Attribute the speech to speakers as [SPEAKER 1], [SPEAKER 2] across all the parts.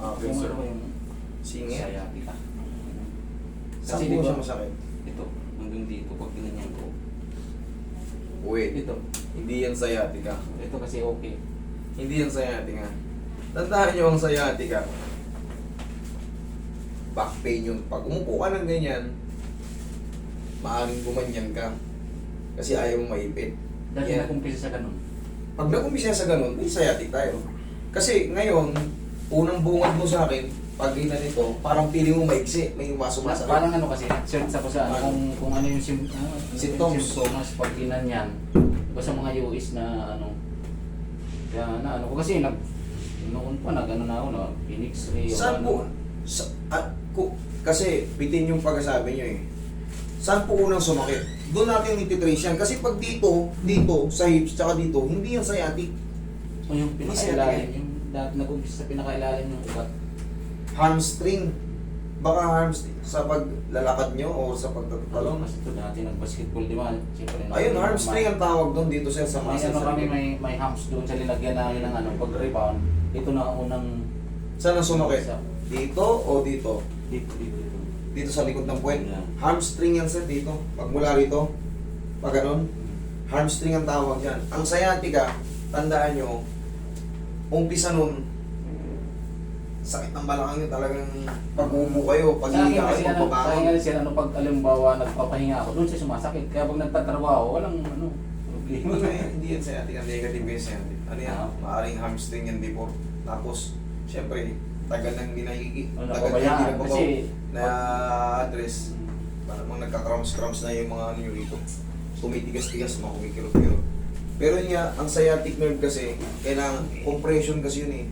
[SPEAKER 1] akin,
[SPEAKER 2] Yung
[SPEAKER 1] sir.
[SPEAKER 2] ano yung
[SPEAKER 1] Singit.
[SPEAKER 2] sciatica.
[SPEAKER 1] Saan
[SPEAKER 2] Kasi
[SPEAKER 1] po
[SPEAKER 2] di
[SPEAKER 1] siya masakit?
[SPEAKER 2] Ito, hanggang dito, pag ginanyan ko.
[SPEAKER 1] Wait,
[SPEAKER 2] Ito,
[SPEAKER 1] hindi yan sciatica.
[SPEAKER 2] ito kasi okay.
[SPEAKER 1] Hindi yan sciatica. Tandaan nyo ang sciatica. Back pain yun. Pag umupo ka ng ganyan, maaaring gumanyan ka. Kasi ayaw mong maipit.
[SPEAKER 2] Dati
[SPEAKER 1] Yan.
[SPEAKER 2] nag-umpisa sa ganun.
[SPEAKER 1] Pag nakumpisa sa ganun, may sciatic tayo. Kasi ngayon, unang bungad mo sa akin, pag ginanito, parang pili mo maiksi, may sumasakit.
[SPEAKER 2] Parang ano kasi, search ako sa
[SPEAKER 1] Ano?
[SPEAKER 2] kung, kung ano yung sim, ano,
[SPEAKER 1] Symptoms.
[SPEAKER 2] symptoms pag ginanyan. Diba sa mga US na ano, kaya na ano ko kasi nag, noon pa nag ano na ako na, Phoenix Ray
[SPEAKER 1] Saan
[SPEAKER 2] ano.
[SPEAKER 1] po? Sa, at, ku, kasi bitin yung pagkasabi nyo eh. Saan po unang sumakit? Doon natin ititrace yan. Kasi pag dito, dito, sa hips, tsaka dito, hindi yan sciatic.
[SPEAKER 2] O yung pinakailalim,
[SPEAKER 1] sciatic.
[SPEAKER 2] Dati nag-umpisa sa pinakailalim yung ugat.
[SPEAKER 1] Hamstring. Baka hamstring sa paglalakad nyo o sa
[SPEAKER 2] Talon.
[SPEAKER 1] pagtatalon.
[SPEAKER 2] Kasi ito dati nag-basketball, di ba? Siyempre,
[SPEAKER 1] Ayun, hamstring ang tawag doon dito sir sa
[SPEAKER 2] May
[SPEAKER 1] muscle.
[SPEAKER 2] ano kami, may, may humps doon sa linagyan namin ng ano, pag-rebound. Ito na ang unang...
[SPEAKER 1] Saan ang sumakit?
[SPEAKER 2] Sa-
[SPEAKER 1] Dito o dito?
[SPEAKER 2] Dito, dito, dito.
[SPEAKER 1] Dito sa likod ng puwet.
[SPEAKER 2] Yeah.
[SPEAKER 1] Hamstring yan sir dito. Pag mula rito, pag ganun, hamstring ang tawag yan. Ang sciatica, tandaan nyo, umpisa nun, sakit ng balakang nyo talagang pag umupo kayo, pag
[SPEAKER 2] Sa akin
[SPEAKER 1] higa
[SPEAKER 2] kasi
[SPEAKER 1] kayo,
[SPEAKER 2] ano, sa akin
[SPEAKER 1] pagbabangon.
[SPEAKER 2] kasi ano, pag alimbawa nagpapahinga ako, doon siya sumasakit. Kaya pag nagtatrabaho, walang ano, problema.
[SPEAKER 1] Hindi yan sciatica, negative yung sciatica. Ano yan?
[SPEAKER 2] Ah.
[SPEAKER 1] Maaring hamstring yan before. Tapos, syempre, tagal nang ginahigi,
[SPEAKER 2] Ano,
[SPEAKER 1] tagal nang hindi
[SPEAKER 2] Kasi,
[SPEAKER 1] na address. Parang mga nagka-cramps-cramps na yung mga ano nyo rito. Tumitigas-tigas, mga kumikirot-kirot. Pero nga, ang sciatic nerve kasi, kailangan, compression kasi yun eh.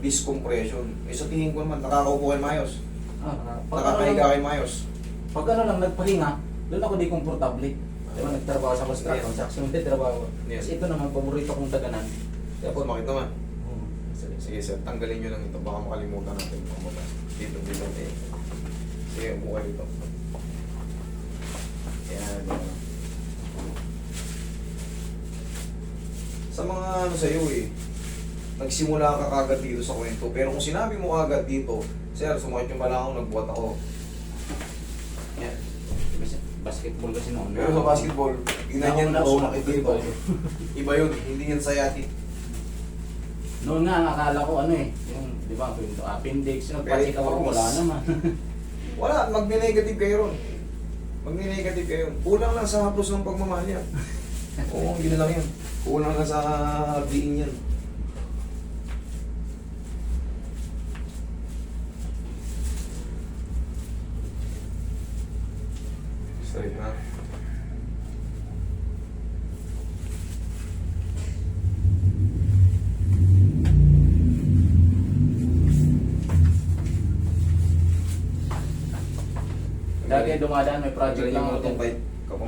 [SPEAKER 1] Discompression. Eh sa tingin ko naman, nakakaupo kayo mayos.
[SPEAKER 2] ah, pag, ano,
[SPEAKER 1] Nakakahiga kayo mayos.
[SPEAKER 2] pag ano lang nagpahinga, doon ako di komportable. Di ba nagtrabaho sa construction,
[SPEAKER 1] Yes.
[SPEAKER 2] sa action, hindi trabaho.
[SPEAKER 1] Yes.
[SPEAKER 2] Kasi ito naman, paborito kong daganan. Kaya
[SPEAKER 1] Tapos makita man.
[SPEAKER 2] Hmm.
[SPEAKER 1] Sige, sige sir, tanggalin nyo lang ito. Baka makalimutan natin kung mabas. Dito, dito. Eh. Sige, upo kayo dito. Yan, yan. Sa mga ano sa'yo eh, nagsimula ka kagad dito sa kwento. Pero kung sinabi mo agad dito, Sir, sumakit yung bala ko, nagbuhat ako. Yan.
[SPEAKER 2] Basketball kasi noon.
[SPEAKER 1] Pero sa basketball, ginanyan
[SPEAKER 2] Nauna-
[SPEAKER 1] mo,
[SPEAKER 2] nauna-
[SPEAKER 1] nakita dito. Iba yun, hindi yan sciatic.
[SPEAKER 2] Noon nga, akala ko ano eh, yung, di ba, yung appendix, nagpacheck ako, wala naman.
[SPEAKER 1] Wala, magne-negative kayo ron. Magne-negative kayo. Kulang lang sa haplos ng pagmamahal yan. Oo, yun lang yan. Kulang lang sa diin yan. Straight na.
[SPEAKER 2] Lagi dumadaan, may project lang ako.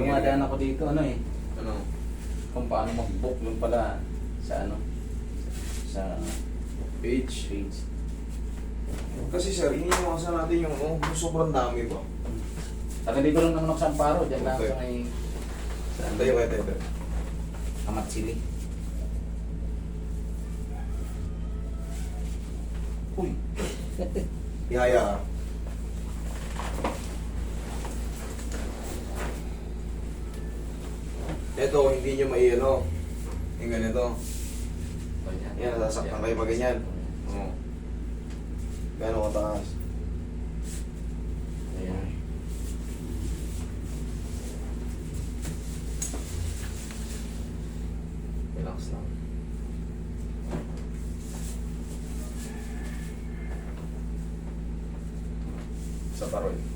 [SPEAKER 2] Dumadaan ako dito, ano eh,
[SPEAKER 1] Ano?
[SPEAKER 2] kung paano mag-book yung pala sa ano, sa
[SPEAKER 1] Page.
[SPEAKER 2] page.
[SPEAKER 1] Kasi sir, iniiwasan natin yung oh, sobrang dami ba?
[SPEAKER 2] Taga dito lang naman ako sa Amparo, dyan lang
[SPEAKER 1] Okay.
[SPEAKER 2] sa may sa ano,
[SPEAKER 1] Tayo kayo, tayo, tayo.
[SPEAKER 2] Amatsili. Uy!
[SPEAKER 1] Ihaya ka. Ito, hindi nyo may ano. Yung ganito. Yan, nasasaktan kayo pag ganyan. Oo. Gano'ng kataas.
[SPEAKER 2] Ayan.
[SPEAKER 1] Relax lang. Sa paroy.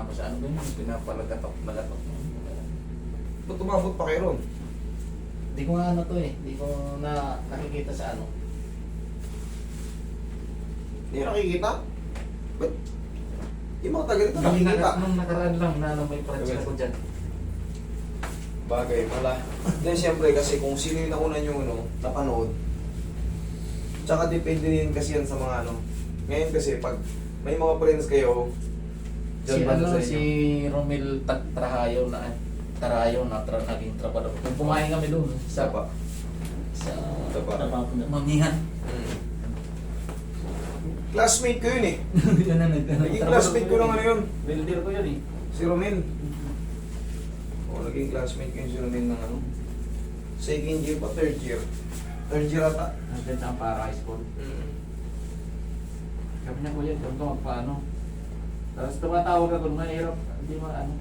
[SPEAKER 2] Nga ako sa ano ba yun? Pinapalagatok, lagatok.
[SPEAKER 1] Ba't umabot pa kayo ron?
[SPEAKER 2] Hindi ko nga ano to eh, hindi ko na nakikita sa ano.
[SPEAKER 1] Hindi nakikita? Ba't? Yung mga taga rito nakikita.
[SPEAKER 2] Nung nakaraan lang na ano, may project ako dyan.
[SPEAKER 1] Bagay, mala. Then siyempre kasi kung sino yung nauna nyo ano, napanood. Tsaka depende din kasi yan sa mga ano. Ngayon kasi pag may mga friends kayo,
[SPEAKER 2] Si
[SPEAKER 1] banda
[SPEAKER 2] ano, si Romel Trahayo na Tarayo na tra naging trabaho. Kung pumain kami doon sa
[SPEAKER 1] Sapa.
[SPEAKER 2] sa
[SPEAKER 1] Sapa.
[SPEAKER 2] Mamihan.
[SPEAKER 1] Mm. Classmate ko yun eh. Naging classmate ko lang ano yun.
[SPEAKER 2] Builder ko yun eh.
[SPEAKER 1] Si Romel. Oo, naging classmate ko yun si Romel ng ano. Second year pa, third year. Third year ata.
[SPEAKER 2] Nandun sa para high school.
[SPEAKER 1] Mm.
[SPEAKER 2] Sabi niya kuya, doon ka magpaano. Tapos tumatawag ako, mahirap. Hindi mo ano.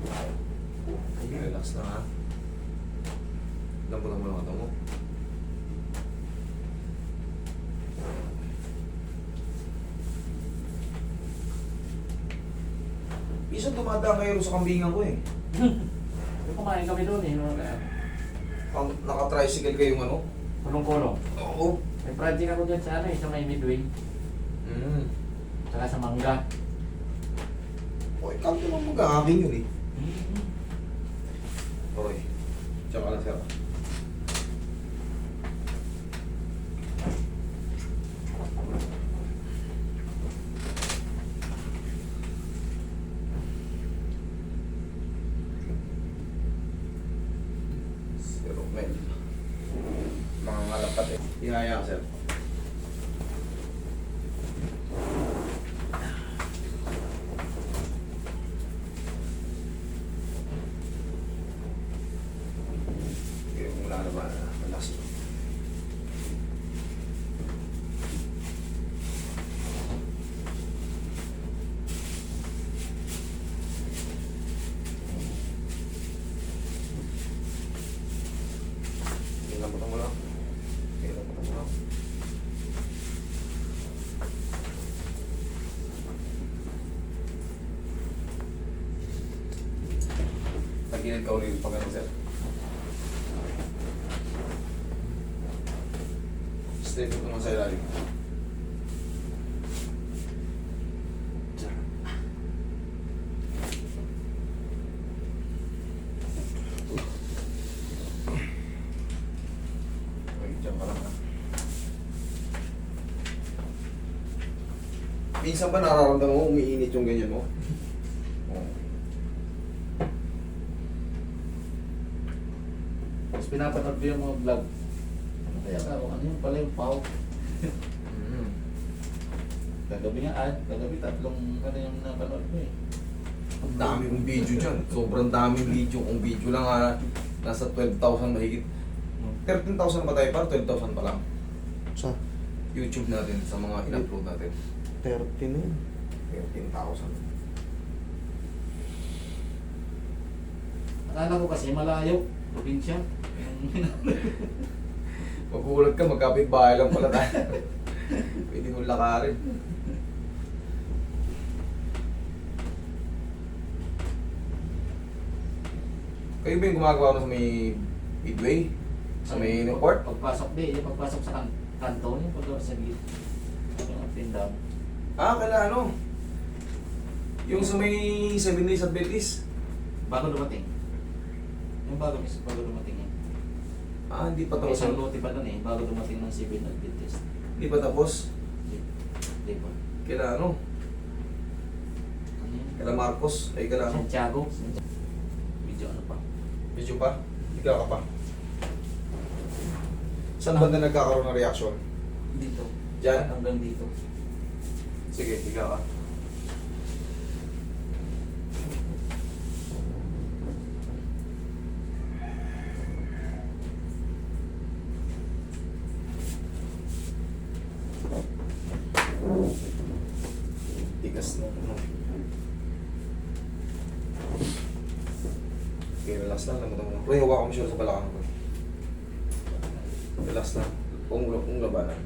[SPEAKER 1] Relax na ha. Lamputan mo lang ito mo. Minsan dumadaan kayo sa kambingan ko eh.
[SPEAKER 2] Kumain kami doon eh. no? Kaya,
[SPEAKER 1] Ang naka-tricycle kayong ano?
[SPEAKER 2] Kulong-kulong.
[SPEAKER 1] Oo.
[SPEAKER 2] May project ako dyan sa ano eh, sa may midway.
[SPEAKER 1] Mm.
[SPEAKER 2] Saka sa mangga.
[SPEAKER 1] Okay, kanto lang mag-aaking yun eh. Okay. Tsaka lang sir. Sir Romel. Mga ngalapat eh. Ihaya ka sir. Okay, kung wala naman, malakas ito. Ilang mo lang. Ilang mo lang. Ka ulit pag ano, sir. Straight mo naman sa ilalim. Minsan ba nararamdaman mo umiinit yung ganyan mo?
[SPEAKER 2] Tapos pinapanood ko yung mga vlog. Ano kaya ka? Ano yung pala yung pau?
[SPEAKER 1] Mm.
[SPEAKER 2] Kagabi nga ad, kagabi tatlong ano yung napanood ko eh.
[SPEAKER 1] Ang dami kong video dyan. Sobrang daming video. Kung video lang ha, nasa 12,000 mahigit. 13,000 ba tayo? Parang 12,000 pa lang.
[SPEAKER 3] Sa
[SPEAKER 1] YouTube natin sa mga in-upload natin.
[SPEAKER 3] 30 na yun.
[SPEAKER 1] 13,000.
[SPEAKER 2] Akala ko kasi malayo, probinsya.
[SPEAKER 1] Magulat ka, magkapit bahay lang pala tayo. Pwede mo lakarin. Kayo ba yung gumagawa nun sa may Midway? Sa may Newport?
[SPEAKER 2] Pagpasok di, yung pagpasok sa kan kanto, yung pagpasok sa gate. Yung up and down.
[SPEAKER 1] Ah, kala ano? Yung sa may 7 days Adventist?
[SPEAKER 2] Bago dumating. Yung bago, bago dumating yan.
[SPEAKER 1] Ah, hindi pa tapos.
[SPEAKER 2] isang lote pa doon eh, bago dumating ng civil Adventist.
[SPEAKER 1] Hindi pa tapos.
[SPEAKER 2] Di, di ba?
[SPEAKER 1] Kila ano?
[SPEAKER 2] Ano yun?
[SPEAKER 1] Kila Marcos? Ay, kila ano?
[SPEAKER 2] Santiago. Medyo ano pa.
[SPEAKER 1] Medyo pa? Ikaw ka pa? Saan banda nagkakaroon ng reaction?
[SPEAKER 2] Dito.
[SPEAKER 1] Diyan?
[SPEAKER 2] Hanggang dito.
[SPEAKER 1] Sige, ikaw ka. Tigas na. Okay, relax lang. Lamutan mo. Roy, hawakan mo siya sa balakang ko. Relax lang. Kung, kung labanan.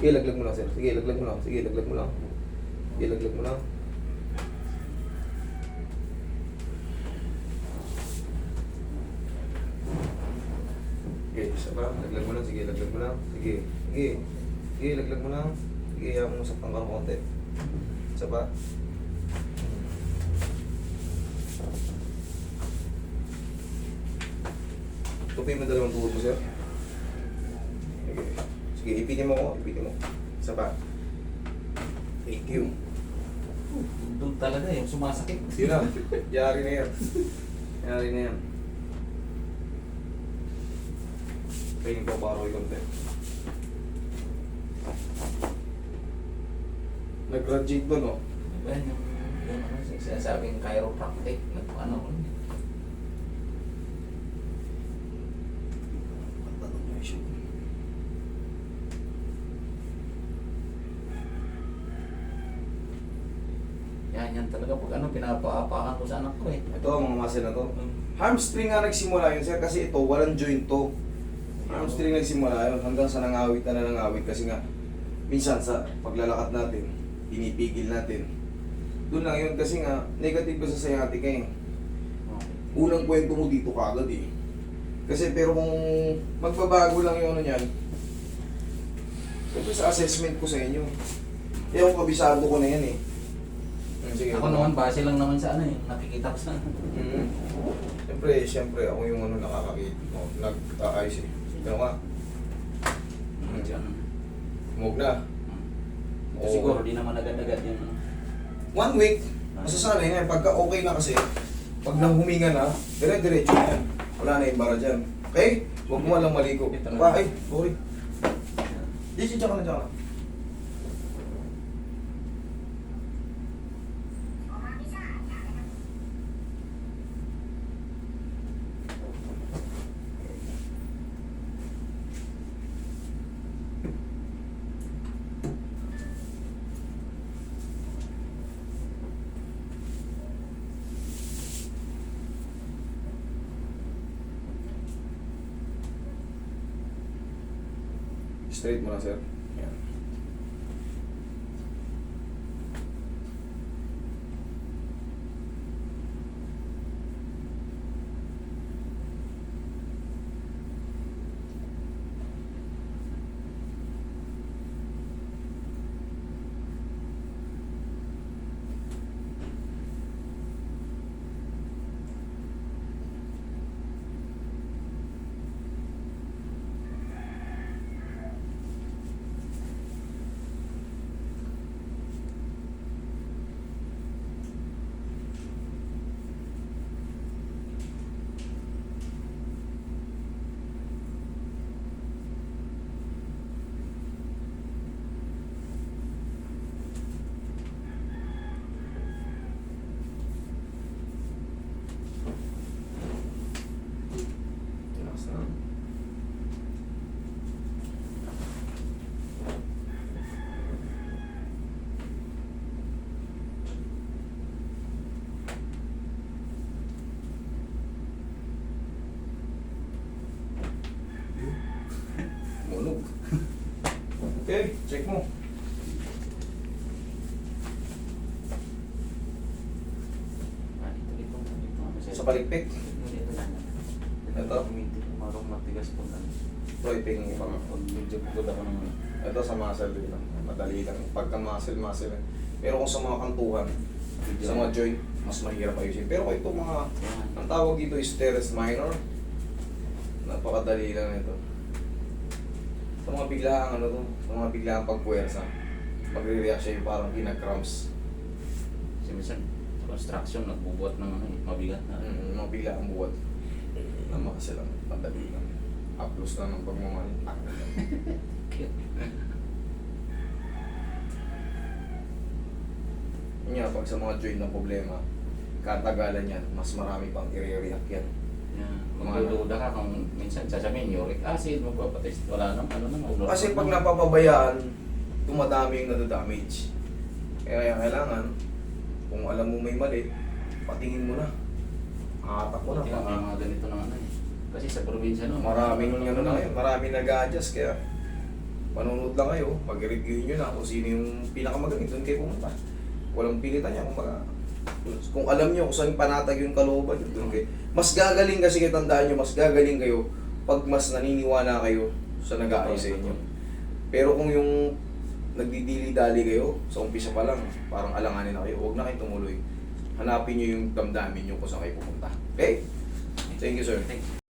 [SPEAKER 1] Sige, laglag mo lang, sir. Sige, laglag mo lang. Sige, laglag mo lang. Sige, laglag mo lang. Sige, isa pa. Laglag mo lang. Sige, laglag mo lang. Sige. Sige. Sige, laglag mo lang. Sige, hayaan mo saktan ka ng konti. Isa pa. Tupi mo dalawang tuhod mo, sir. Sige. Sige, ipitin mo ko. Ipitin mo. Isa pa. Thank you.
[SPEAKER 2] Doon talaga yung sumasakit.
[SPEAKER 1] Yun na. Yari na yan. Yari na yan. Tingin ko paro yung konti. Nag-graduate ba, no?
[SPEAKER 2] Diba yung, yung ano, sinasabing chiropractic, nag ano ko. Yan, yan talaga pag ano, pinapaapakan ko sa anak ko eh.
[SPEAKER 1] Ito, mga muscle na to. Hamstring nga nagsimula yun, sir, kasi ito, walang joint to. Hamstring nagsimula yun, hanggang sa nangawit na na nangawit, kasi nga, minsan sa paglalakad natin, pinipigil natin. Doon lang yun, kasi nga, negative ka sa sciatica eh. Unang kwento mo dito kagad eh. Kasi pero kung magbabago lang yung ano niyan, siyempre sa assessment ko sa inyo, eh kung kabisado ko na yan eh. Sige,
[SPEAKER 2] Ako naman, base lang naman sa ano eh, nakikita ko sa
[SPEAKER 1] Mhm. Siyempre, siyempre ako yung ano nakakakit, no, nag-aayos eh. Pero ka,
[SPEAKER 2] Hmm, Diyan.
[SPEAKER 1] humog na.
[SPEAKER 2] Ito
[SPEAKER 1] Oo.
[SPEAKER 2] siguro, di naman agad-agad ano.
[SPEAKER 1] One week, masasanay na yan. Pagka okay na kasi, pag nang huminga na, dire-diretso na yan. Wala na yung bara dyan. Okay? Huwag mo lang maligo.
[SPEAKER 2] Ito na.
[SPEAKER 1] Pa, ay, sorry. Di, si ka na, dyan ka na. Straight mo na, sir. Yan. Relax na. Munog. Okay, check mo. Sa
[SPEAKER 2] lang.
[SPEAKER 1] Ito?
[SPEAKER 2] Marong matigas po ano.
[SPEAKER 1] Ito, iping iba nga.
[SPEAKER 2] Pag medyo pagod ako ng
[SPEAKER 1] Ito sa muscle din lang. Madali lang. Pagka muscle, muscle lang. Pero kung sa mga kantuhan, sa mga joint, mas mahirap ayusin. Pero kung ito mga, ang tawag dito is teres minor. Napakadali lang ito. Sa mga biglaang ano to, sa mga biglaang pagpuwersa, magre-react siya yung parang pinag-cramps.
[SPEAKER 2] Kasi minsan, sa construction, nagbubuhat ng ano, eh, mabigat na.
[SPEAKER 1] Mm, mga biglaang buwat. Nama kasi lang, madali lang. Upload lang ng pagmamahal.
[SPEAKER 2] Cute.
[SPEAKER 1] Yun nga, pag sa mga joint na problema, katagalan yan, mas marami pang i-react yan.
[SPEAKER 2] Yan. Magdududa ka kung minsan sasabihin, uric acid, magpapatest, wala nang ano naman.
[SPEAKER 1] Kasi pag napapabayaan, tumadami yung nadadamage. Kaya kailangan, kung alam mo may mali, patingin mo na. Atak mo na.
[SPEAKER 2] Buti nga may mga ganito na ano eh. Kasi sa probinsya no,
[SPEAKER 1] maraming ano na ngayon, maraming nag-adjust. Kaya manunod lang kayo, mag-review nyo na kung sino yung pinakamagaling, doon kayo pumunta. Walang pilitan niya, kumbaga. Kung alam nyo kung saan panatag yung kalooban nyo, doon kayo. Mas gagaling kasi kayo, tandaan nyo, mas gagaling kayo pag mas naniniwala kayo sa nag-aayos sa inyo. Pero kung yung nagdidili-dali kayo, sa umpisa pa lang, parang alanganin na kayo, huwag na kayo tumuloy. Hanapin nyo yung damdamin nyo kung saan kayo pupunta. Okay? Thank you, sir.
[SPEAKER 2] Thank you.